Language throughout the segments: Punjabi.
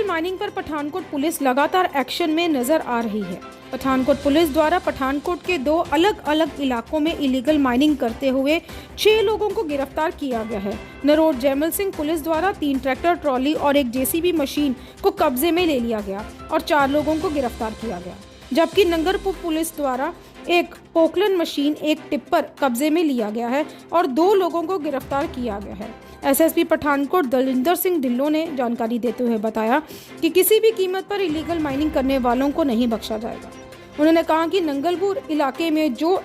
इलीगल माइनिंग पर पठानकोट पुलिस लगातार एक्शन में नज़र आ रही है। पठानकोट पुलिस द्वारा पठानकोट के दो अलग अलग इलाकों में इलीगल माइनिंग करते हुए छह लोगों को गिरफ़्तार किया गया है। नरोड जयमल सिंह पुलिस द्वारा तीन ट्रैक्टर ट्रॉली और एक जेसीबी मशीन को कब्जे में ले लिया गया और चार लोगों को गिरफ़्तार किया गया। जबकि नंगरपुर पुलिस द्वारा एक पोकलन मशीन एक टिप्पर कब्जे में लिया गया है और दो लोगों को गिरफ़्तार किया गया है। एसएसपी पठानकोट दलिंदर सिंह ढिल्लो ने जानकारी देते हुए बताया कि किसी भी कीमत पर इलीगल माइनिंग करने वालों को नहीं बख्शा जाएगा। उन्होंने कहा कि नंगलपुर इलाके में जो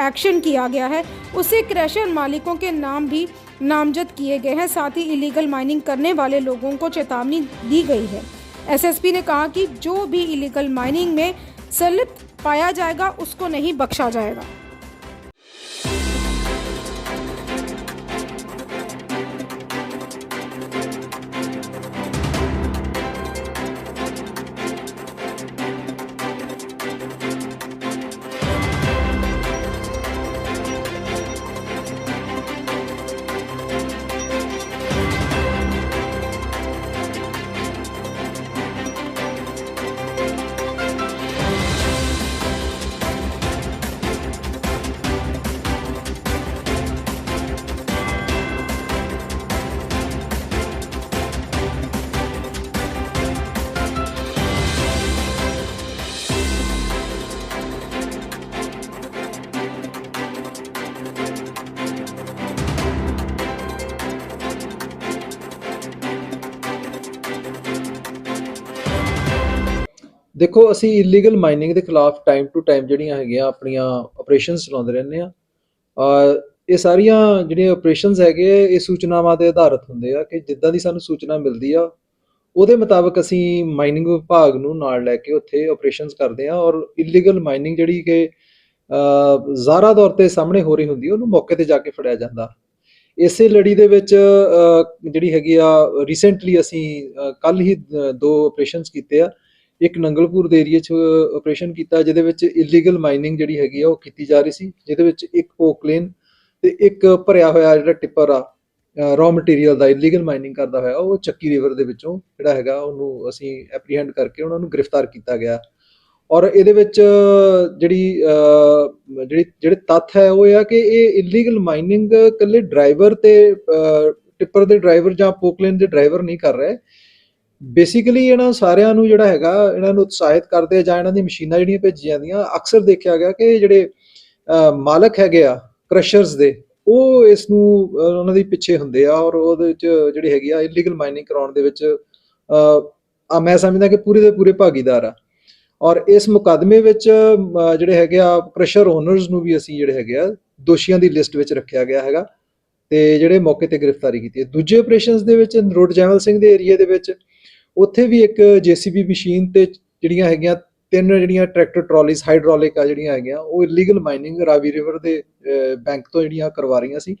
एक्शन किया गया है, उसे क्रैशर मालिकों के नाम भी नामजद किए गए हैं। साथ ही इलीगल माइनिंग करने वाले लोगों को चेतावनी दी गई है। एसएसपी ने कहा कि जो भी इलीगल माइनिंग में संलिप्त पाया जाएगा, उसको नहीं बख्शा जाएगा। ਦੇਖੋ ਅਸੀਂ ਇਲੀਗਲ ਮਾਈਨਿੰਗ ਦੇ ਖਿਲਾਫ ਟਾਈਮ ਟੂ ਟਾਈਮ ਜਿਹੜੀਆਂ ਹੈਗੀਆਂ ਆਪਣੀਆਂ ਆਪਰੇਸ਼ਨਸ ਚਲਾਉਂਦੇ ਰਹਿੰਦੇ ਆ ਇਹ ਸਾਰੀਆਂ ਜਿਹੜੀਆਂ ਆਪਰੇਸ਼ਨਸ ਹੈਗੇ ਆ, ਇਹ ਸੂਚਨਾਵਾਂ ਤੇ ਆਧਾਰਿਤ ਹੁੰਦੇ ਆ ਕਿ ਜਿੱਦਾਂ ਦੀ ਸਾਨੂੰ ਸੂਚਨਾ ਮਿਲਦੀ ਆ ਉਹਦੇ ਮੁਤਾਬਕ ਅਸੀਂ ਮਾਈਨਿੰਗ ਵਿਭਾਗ ਨੂੰ ਨਾਲ ਲੈ ਕੇ ਉੱਥੇ ਆਪਰੇਸ਼ਨਸ ਕਰਦੇ ਆ ਔਰ ਇਲੀਗਲ ਮਾਈਨਿੰਗ ਜਿਹੜੀ ਕਿ ਅ ਜ਼ਾਰਾ ਤੌਰ ਤੇ ਸਾਹਮਣੇ ਹੋ ਰਹੀ ਹੁੰਦੀ ਉਹਨੂੰ ਮੌਕੇ ਤੇ ਜਾ ਕੇ ਫੜਿਆ ਜਾਂਦਾ। ਇਸੇ ਲੜੀ ਦੇ ਵਿੱਚ ਜਿਹੜੀ ਹੈਗੀ ਆ ਰੀਸੈਂਟਲੀ ਅਸੀਂ ਕੱਲ ਹੀ ਦੋ ਆਪਰੇਸ਼ਨਸ ਕੀਤੇ ਆ। ਇੱਕ ਨੰਗਲਪੁਰ ਦੇ ਏਰੀਆ 'ਚ ਆਪਰੇਸ਼ਨ ਕੀਤਾ, ਜਿਹਦੇ ਵਿੱਚ ਇਲੀਗਲ ਮਾਈਨਿੰਗ ਜਿਹੜੀ ਹੈਗੀ ਆ, ਉਹ ਕੀਤੀ ਜਾ ਰਹੀ ਸੀ, ਜਿਹਦੇ ਵਿੱਚ ਇੱਕ ਪੋਕਲੇਨ ਤੇ ਇੱਕ ਭਰਿਆ ਹੋਇਆ ਜਿਹੜਾ ਟਿੱਪਰ ਆ ਰॉ ਮਟੀਰੀਅਲ ਦਾ ਇਲੀਗਲ ਮਾਈਨਿੰਗ ਕਰਦਾ ਹੋਇਆ, ਉਹ ਚੱਕੀ ਰਿਵਰ ਦੇ ਵਿੱਚੋਂ ਜਿਹੜਾ ਹੈਗਾ, ਉਹਨੂੰ ਅਸੀਂ ਐਪਰੀਹੈਂਡ ਕਰਕੇ ਉਹਨਾਂ ਨੂੰ ਗ੍ਰਿਫਤਾਰ ਕੀਤਾ ਗਿਆ। ਔਰ ਇਹਦੇ ਵਿੱਚ ਜਿਹੜੀ ਜਿਹੜੀ, ਜਿਹੜੇ ਤੱਥ ਹੈ, ਉਹ ਇਹ ਆ ਕਿ ਇਹ ਇਲੀਗਲ ਮਾਈਨਿੰਗ ਇਕੱਲੇ ਡਰਾਈਵਰ ਤੇ ਟਿੱਪਰ ਦੇ ਡਰਾਈਵਰ ਜਾਂ ਪੋਕਲੇਨ ਦੇ ਡਰਾਈਵਰ ਨਹੀਂ ਕਰ ਰਹੇ। ਬੇਸਿਕਲੀ ਇਹਨਾਂ ਸਾਰਿਆਂ ਨੂੰ ਜਿਹੜਾ ਹੈਗਾ, ਇਹਨਾਂ ਨੂੰ ਉਤਸ਼ਾਹਿਤ ਕਰਦੇ ਆ ਜਾਂ ਇਹਨਾਂ ਦੀ ਮਸ਼ੀਨਾਂ ਜਿਹੜੀਆਂ ਭੇਜੀਆਂ ਜਾਂਦੀਆਂ, ਅਕਸਰ ਦੇਖਿਆ ਗਿਆ ਕਿ ਜਿਹੜੇ ਮਾਲਕ ਹੈਗੇ ਆ ਕ੍ਰਸ਼ਰਸ ਦੇ, ਉਹ ਇਸ ਨੂੰ ਉਹਨਾਂ ਦੇ ਪਿੱਛੇ ਹੁੰਦੇ ਆ ਔਰ ਉਹਦੇ ਵਿੱਚ ਜਿਹੜੀ ਹੈਗੀ ਆ ਇਲੀਗਲ ਮਾਈਨਿੰਗ ਕਰਾਉਣ ਦੇ ਵਿੱਚ ਆ ਮੈਂ ਸਮਝਦਾ ਕਿ ਪੂਰੇ ਦੇ ਪੂਰੇ ਭਾਗੀਦਾਰ ਆ। ਔਰ ਇਸ ਮੁਕੱਦਮੇ ਵਿੱਚ ਜਿਹੜੇ ਹੈਗੇ ਆ ਕ੍ਰਸ਼ਰ ਓਨਰਸ ਨੂੰ ਵੀ ਅਸੀਂ ਜਿਹੜੇ ਹੈਗੇ ਆ, ਦੋਸ਼ੀਆਂ ਦੀ ਲਿਸਟ ਵਿੱਚ ਰੱਖਿਆ ਗਿਆ ਹੈਗਾ ਤੇ ਜਿਹੜੇ ਮੌਕੇ ਤੇ ਗ੍ਰਿਫਤਾਰੀ ਕੀਤੀ ਹੈ। ਦੂਜੇ ਆਪਰੇਸ਼ਨਸ ਦੇ ਵਿੱਚ ਰੋਡ ਜੈਮਲ ਸਿੰਘ ਦੇ ਏਰੀਆ ਦੇ ਵਿੱਚ ਉੱਥੇ ਵੀ ਇੱਕ ਜੀਸੀਬੀ ਮਸ਼ੀਨ ਤੇ ਜਿਹੜੀਆਂ ਹੈਗੀਆਂ, ਤਿੰਨ ਜਿਹੜੀਆਂ ਟਰੈਕਟਰ ਟਰਾਲੀਜ਼ ਹਾਈਡ੍ਰੋਲਿਕ ਆ ਜਿਹੜੀਆਂ ਹੈਗੀਆਂ, ਉਹ ਇਲੀਗਲ ਮਾਈਨਿੰਗ ਰਾਵੀ ਰਿਵਰ ਦੇ ਬੈਂਕ ਤੋਂ ਜਿਹੜੀਆਂ ਕਰਵਾ ਰਹੀਆਂ ਸੀ।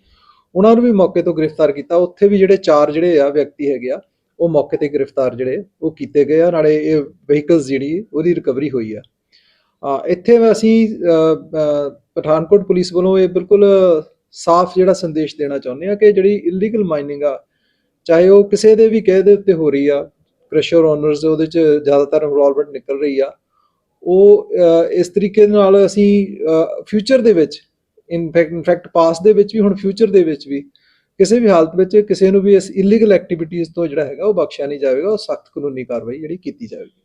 ਉਹਨਾਂ ਨੂੰ ਵੀ ਮੌਕੇ ਤੋਂ ਗ੍ਰਿਫਤਾਰ ਕੀਤਾ। ਉੱਥੇ ਵੀ ਜਿਹੜੇ ਚਾਰ ਜਿਹੜੇ ਆ ਵਿਅਕਤੀ ਹੈਗੇ ਆ, ਉਹ ਮੌਕੇ ਤੇ ਗ੍ਰਿਫਤਾਰ ਜਿਹੜੇ, ਉਹ ਕੀਤੇ ਗਏ ਆ। ਨਾਲੇ ਇਹ ਵਹੀਕਲਸ ਜਿਹੜੀ, ਉਹਦੀ ਰਿਕਵਰੀ ਹੋਈ ਆ। ਇੱਥੇ ਅਸੀਂ ਪਠਾਨਕੋਟ ਪੁਲਿਸ ਵੱਲੋਂ ਇਹ ਬਿਲਕੁਲ ਸਾਫ਼ ਜਿਹੜਾ ਸੰਦੇਸ਼ ਦੇਣਾ ਚਾਹੁੰਦੇ ਆ ਕਿ ਜਿਹੜੀ ਇਲੀਗਲ ਮਾਈਨਿੰਗ ਆ, ਚਾਹੇ ਉਹ ਕਿਸੇ ਦੇ ਵੀ ਕਹਿ ਦੇ ਉੱਤੇ ਹੋ ਰਹੀ ਆ ਕ੍ਰਸ਼ਰ ਓਨਰਸ ਉਹਦੇ ਚ ਜ਼ਿਆਦਾਤਰ ਇਨਵੋਲਵਮੈਂਟ ਨਿਕਲ ਰਹੀ ਆ। ਉਹ ਇਸ ਤਰੀਕੇ ਨਾਲ ਅਸੀਂ ਫਿਊਚਰ ਦੇ ਵਿੱਚ ਇਨਫੈਕਟ ਇਨਫੈਕਟ ਪਾਸ ਦੇ ਵਿੱਚ ਵੀ, ਹੁਣ ਫਿਊਚਰ ਦੇ ਵਿੱਚ ਵੀ, ਕਿਸੇ ਵੀ ਹਾਲਤ ਵਿੱਚ ਕਿਸੇ ਨੂੰ ਵੀ ਇਸ ਇਲੀਗਲ ਐਕਟੀਵਿਟੀਜ਼ ਤੋਂ ਜਿਹੜਾ ਹੈਗਾ ਉਹ ਬਖਸ਼ਿਆ ਨਹੀਂ ਜਾਵੇਗਾ, ਉਹ ਸਖਤ ਕਾਨੂੰਨੀ ਕਾਰਵਾਈ ਜਿਹੜੀ ਕੀਤੀ ਜਾਵੇਗੀ।